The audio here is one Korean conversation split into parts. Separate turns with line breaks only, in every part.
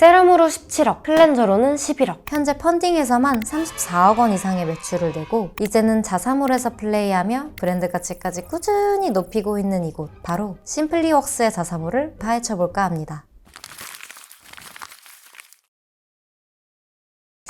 세럼으로 17억, 클렌저로는 11억.
현재 펀딩에서만 34억 원 이상의 매출을 내고 이제는 자사몰에서 플레이하며 브랜드 가치까지 꾸준히 높이고 있는 이곳 바로 심플리웍스의 자사몰을 파헤쳐 볼까 합니다.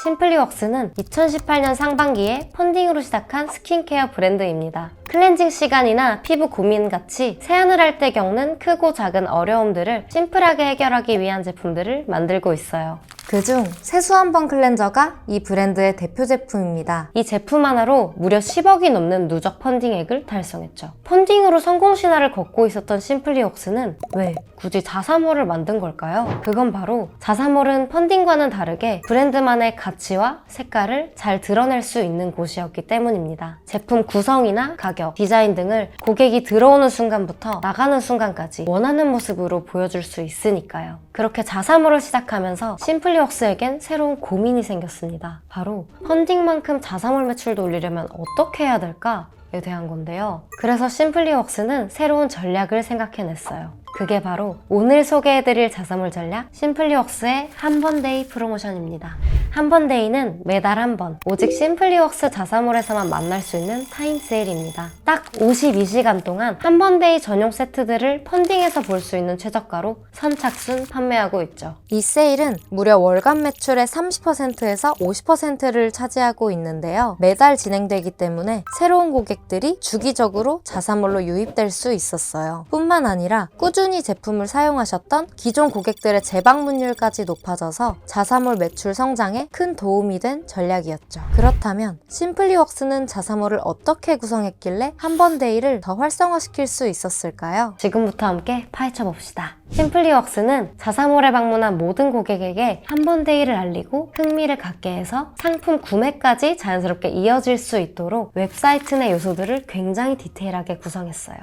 심플리웍스는 2018년 상반기에 펀딩으로 시작한 스킨케어 브랜드입니다. 클렌징 시간이나 피부 고민 같이 세안을 할 때 겪는 크고 작은 어려움들을 심플하게 해결하기 위한 제품들을 만들고 있어요.
그중 세수한 번 클렌저가 이 브랜드의 대표 제품입니다.
이 제품 하나로 무려 10억이 넘는 누적 펀딩액을 달성했죠. 펀딩으로 성공 신화를 걷고 있었던 심플리웍스는 왜 굳이 자사몰을 만든 걸까요? 그건 바로 자사몰은 펀딩과는 다르게 브랜드만의 가치와 색깔을 잘 드러낼 수 있는 곳이었기 때문입니다. 제품 구성이나 가격, 디자인 등을 고객이 들어오는 순간부터 나가는 순간까지 원하는 모습으로 보여줄 수 있으니까요. 그렇게 자사몰을 시작하면서 심플리 웍스에겐 새로운 고민이 생겼습니다. 바로 펀딩만큼 자사몰 매출도 올리려면 어떻게 해야 될까? 에 대한 건데요. 그래서 심플리웍스는 새로운 전략을 생각해냈어요. 그게 바로 오늘 소개해드릴 자사몰 전략 심플리웍스의 한 번데이 프로모션입니다. 한 번데이는 매달 한 번 오직 심플리웍스 자사몰에서만 만날 수 있는 타임 세일입니다. 딱 52시간 동안 한 번데이 전용 세트들을 펀딩에서 볼 수 있는 최저가로 선착순 판매하고 있죠.
이 세일은 무려 월간 매출의 30%에서 50%를 차지하고 있는데요. 매달 진행되기 때문에 새로운 고객들이 주기적으로 자사몰로 유입될 수 있었어요. 뿐만 아니라 꾸준히 제품을 사용하셨던 기존 고객들의 재방문율까지 높아져서 자사몰 매출 성장에 큰 도움이 된 전략이었죠. 그렇다면 심플리웍스는 자사몰을 어떻게 구성했길래 한 번 데이를 더 활성화시킬 수 있었을까요?
지금부터 함께 파헤쳐 봅시다. 심플리웍스는 자사몰에 방문한 모든 고객에게 한 번 데이를 알리고 흥미를 갖게 해서 상품 구매까지 자연스럽게 이어질 수 있도록 웹사이트 내 요소들을 굉장히 디테일하게 구성했어요.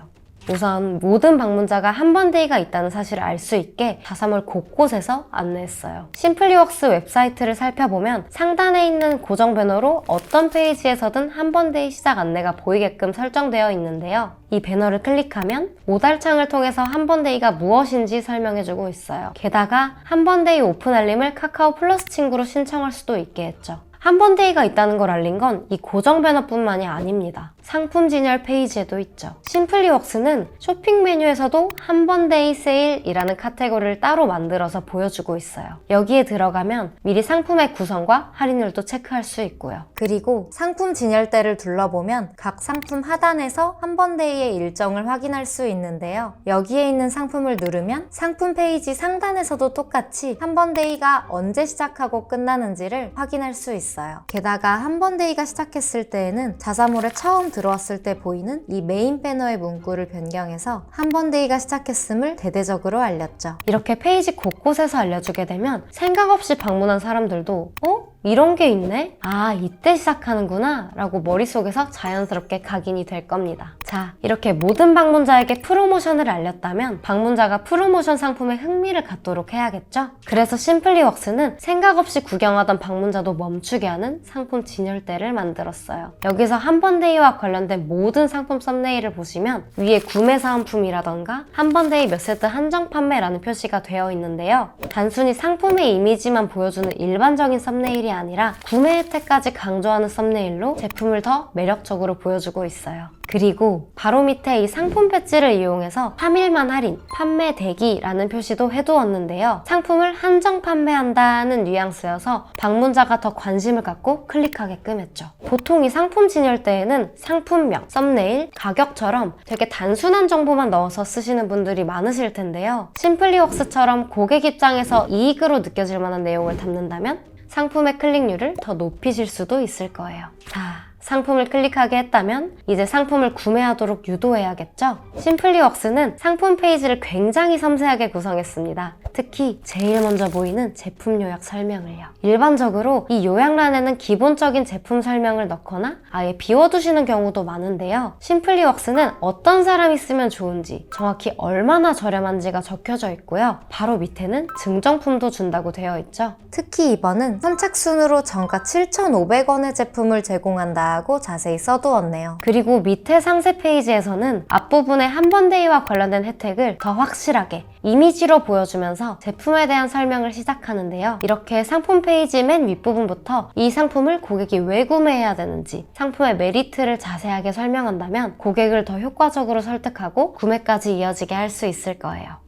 우선 모든 방문자가 한 번 데이가 있다는 사실을 알 수 있게 자사몰 곳곳에서 안내했어요. 심플리웍스 웹사이트를 살펴보면 상단에 있는 고정 배너로 어떤 페이지에서든 한 번 데이 시작 안내가 보이게끔 설정되어 있는데요. 이 배너를 클릭하면 오달창을 통해서 한 번 데이가 무엇인지 설명해주고 있어요. 게다가 한 번 데이 오픈 알림을 카카오 플러스 친구로 신청할 수도 있게 했죠. 한 번 데이가 있다는 걸 알린 건 이 고정 배너뿐만이 아닙니다. 상품 진열 페이지에도 있죠. 심플리웍스는 쇼핑 메뉴에서도 한 번 데이 세일이라는 카테고리를 따로 만들어서 보여주고 있어요. 여기에 들어가면 미리 상품의 구성과 할인율도 체크할 수 있고요.
그리고 상품 진열대를 둘러보면 각 상품 하단에서 한 번 데이의 일정을 확인할 수 있는데요. 여기에 있는 상품을 누르면 상품 페이지 상단에서도 똑같이 한 번 데이가 언제 시작하고 끝나는지를 확인할 수 있어요. 게다가 한 번 데이가 시작했을 때에는 자사몰에 처음 들어왔을 때 보이는 이 메인 배너의 문구를 변경해서 한 번 데이가 시작했음을 대대적으로 알렸죠.
이렇게 페이지 곳곳에서 알려주게 되면 생각 없이 방문한 사람들도 어? 이런 게 있네? 아, 이때 시작하는구나 라고 머릿속에서 자연스럽게 각인이 될 겁니다. 자, 이렇게 모든 방문자에게 프로모션을 알렸다면 방문자가 프로모션 상품에 흥미를 갖도록 해야겠죠? 그래서 심플리웍스는 생각 없이 구경하던 방문자도 멈추게 하는 상품 진열대를 만들었어요. 여기서 한 번 데이와 관련된 모든 상품 썸네일을 보시면 위에 구매 사은품이라던가 한 번 데이 몇 세트 한정 판매라는 표시가 되어 있는데요. 단순히 상품의 이미지만 보여주는 일반적인 썸네일이 아니라 구매 혜택까지 강조하는 썸네일로 제품을 더 매력적으로 보여주고 있어요. 그리고 바로 밑에 이 상품 배지를 이용해서 3일만 할인, 판매 대기라는 표시도 해두었는데요. 상품을 한정 판매한다는 뉘앙스여서 방문자가 더 관심을 갖고 클릭하게끔 했죠. 보통 이 상품 진열대에는 상품명, 썸네일, 가격처럼 되게 단순한 정보만 넣어서 쓰시는 분들이 많으실 텐데요. 심플리웍스처럼 고객 입장에서 이익으로 느껴질 만한 내용을 담는다면 상품의 클릭률을 더 높이실 수도 있을 거예요. 자, 상품을 클릭하게 했다면 이제 상품을 구매하도록 유도해야겠죠? 심플리웍스는 상품 페이지를 굉장히 섬세하게 구성했습니다. 특히 제일 먼저 보이는 제품 요약 설명을요. 일반적으로 이 요약란에는 기본적인 제품 설명을 넣거나 아예 비워두시는 경우도 많은데요. 심플리웍스는 어떤 사람이 쓰면 좋은지, 정확히 얼마나 저렴한지가 적혀져 있고요. 바로 밑에는 증정품도 준다고 되어 있죠.
특히 이번은 선착순으로 정가 7,500원의 제품을 제공한다 라고 자세히 써두었네요.
그리고 밑에 상세 페이지에서는 앞부분에 한 번 데이와 관련된 혜택을 더 확실하게 이미지로 보여주면서 제품에 대한 설명을 시작하는데요. 이렇게 상품 페이지 맨 윗부분부터 이 상품을 고객이 왜 구매해야 되는지 상품의 메리트를 자세하게 설명한다면 고객을 더 효과적으로 설득하고 구매까지 이어지게 할 수 있을 거예요.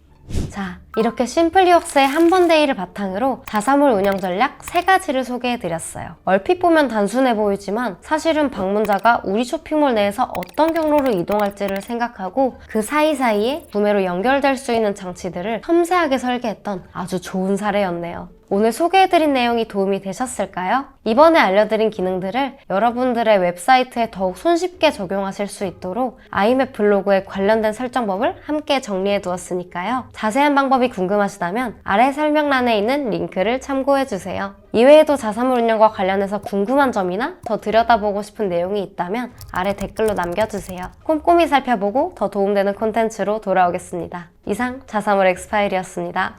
자, 이렇게 심플리웍스의 한 번 데이를 바탕으로 자사몰 운영 전략 세가지를 소개해드렸어요. 얼핏 보면 단순해 보이지만 사실은 방문자가 우리 쇼핑몰 내에서 어떤 경로로 이동할지를 생각하고 그 사이사이에 구매로 연결될 수 있는 장치들을 섬세하게 설계했던 아주 좋은 사례였네요. 오늘 소개해드린 내용이 도움이 되셨을까요? 이번에 알려드린 기능들을 여러분들의 웹사이트에 더욱 손쉽게 적용하실 수 있도록 아이맵 블로그에 관련된 설정법을 함께 정리해 두었으니까요. 자세한 방법이 궁금하시다면 아래 설명란에 있는 링크를 참고해 주세요. 이외에도 자사몰 운영과 관련해서 궁금한 점이나 더 들여다보고 싶은 내용이 있다면 아래 댓글로 남겨주세요. 꼼꼼히 살펴보고 더 도움되는 콘텐츠로 돌아오겠습니다. 이상 자사몰 엑스파일이었습니다.